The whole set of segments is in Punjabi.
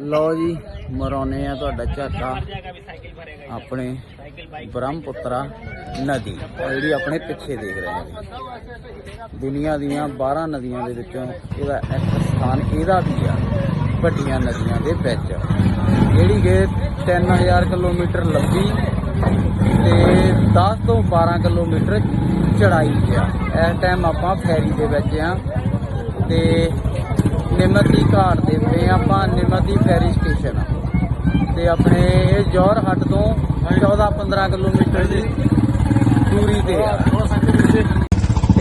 ਲਓ ਜੀ ਮਰਾਉਨੇ ਆ ਤੁਹਾਡਾ ਝਾਕਾ। ਆਪਣੇ ਬ੍ਰਹਮਪੁੱਤਰਾ ਨਦੀ। ਜਿਹੜੀ ਆਪਣੇ ਪਿੱਛੇ ਦੇਖ ਰਹੇ ਹਾਂ ਦੁਨੀਆ ਦੀਆਂ 12 ਨਦੀਆਂ ਦੇ ਵਿੱਚੋਂ ਇਹਦਾ ਇੱਕ ਸਥਾਨ ਇਹਦਾ ਵੀ ਆ, ਵੱਡੀਆਂ ਨਦੀਆਂ ਦੇ ਵਿੱਚ। ਜਿਹੜੀ ਕਿ 3000 ਕਿਲੋਮੀਟਰ ਲੰਬੀ ਤੇ 10 ਤੋਂ 12 ਕਿਲੋਮੀਟਰ ਚੜਾਈ ਆ। ਇਸ ਟਾਈਮ ਆਪਾਂ ਫੈਰੀ ਦੇ ਵਿੱਚ ਆ ਤੇ ਨਿਮਤੀ ਘਾਟ ਦੇ ਉੱਤੇ ਆਪਾਂ ਨਿਮਤੀ ਫੈਰੀ ਸਟੇਸ਼ਨ ਤੇ ਆਪਣੇ ਇਹ ਜੌਹਰ ਹੱਟ ਤੋਂ 14-15 ਕਿਲੋਮੀਟਰ ਦੀ ਦੂਰੀ ਤੇ ਆ।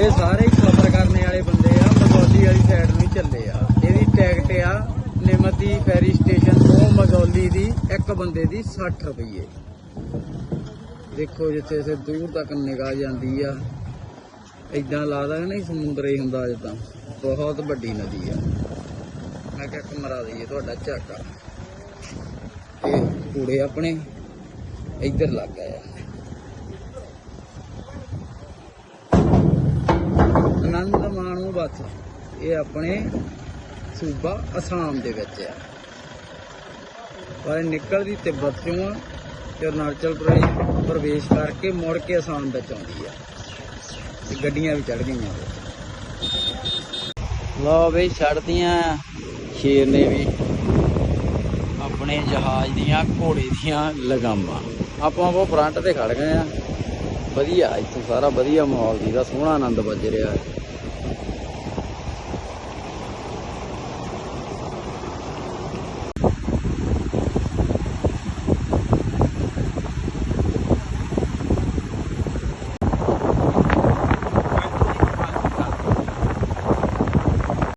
ਇਹ ਸਾਰੇ ਸਫ਼ਰ ਕਰਨ ਵਾਲੇ ਬੰਦੇ ਆ, ਮਗੌਲੀ ਵਾਲੀ ਸਾਈਡ ਨੂੰ ਚੱਲੇ ਆ। ਇਹਦੀ ਟਿਕਟ ਆ, ਨਿਮਤੀ ਫੈਰੀ ਸਟੇਸ਼ਨ ਤੋਂ ਮਗੌਲੀ ਦੀ ਇੱਕ ਬੰਦੇ ਦੀ 60 ਰੁਪਏ ਦੇਖੋ ਜਿੱਥੇ ਸੇ ਦੂਰ ਤੱਕ ਨਿਗਾਹ ਜਾਂਦੀ ਆ। ਇਦਾਂ ਲੱਗਦਾ ਨਹੀਂ ਸਮੁੰਦਰ ਹੀ ਹੁੰਦਾ ਜਿੱਦਾਂ। ਬਹੁਤ ਵੱਡੀ ਨਦੀ ਆ। ਮੈਂ ਕਿਹਾ ਕਮਰਾ ਦਈਏ ਤੁਹਾਡਾ ਝਾਕਾ। ਤੇ ਕੂੜੇ ਆਪਣੇ ਇੱਧਰ ਲੱਗ ਗਏ ਆਨੰਦ ਮਾਣੋ ਬਸ, ਇਹ ਆਪਣੇ ਸੂਬਾ ਅਸਾਮ ਦੇ ਵਿੱਚ ਆ। ਪਰ ਇਹ ਨਿਕਲਦੀ ਤਿੱਬਤ ਚੋਂ ਆ ਤੇ ਅਰੁਣਾਚਲ ਪ੍ਰਦੇਸ਼ ਪ੍ਰਵੇਸ਼ ਕਰਕੇ ਮੁੜ ਕੇ ਅਸਾਮ ਵਿੱਚ ਆਉਂਦੀ ਆ। ਤੇ ਗੱਡੀਆਂ ਵੀ ਚੜ ਗਈਆਂ। ਲਓ ਬਈ ਛੱਡਦੀਆਂ ਸ਼ੇਰ ਨੇ ਵੀ ਆਪਣੇ ਜਹਾਜ਼ ਦੀਆਂ ਘੋੜੇ ਦੀਆਂ ਲਗਾਮਾਂ। ਆਪਾਂ ਉਹ ਫਰੰਟ ਤੇ ਖੜ ਗਏ ਆ। ਵਧੀਆ, ਇੱਥੋਂ ਸਾਰਾ ਵਧੀਆ ਮਾਹੌਲ ਜੀ ਦਾ ਸੋਹਣਾ ਆਨੰਦ ਵੱਜ ਰਿਹਾ। ਹੈ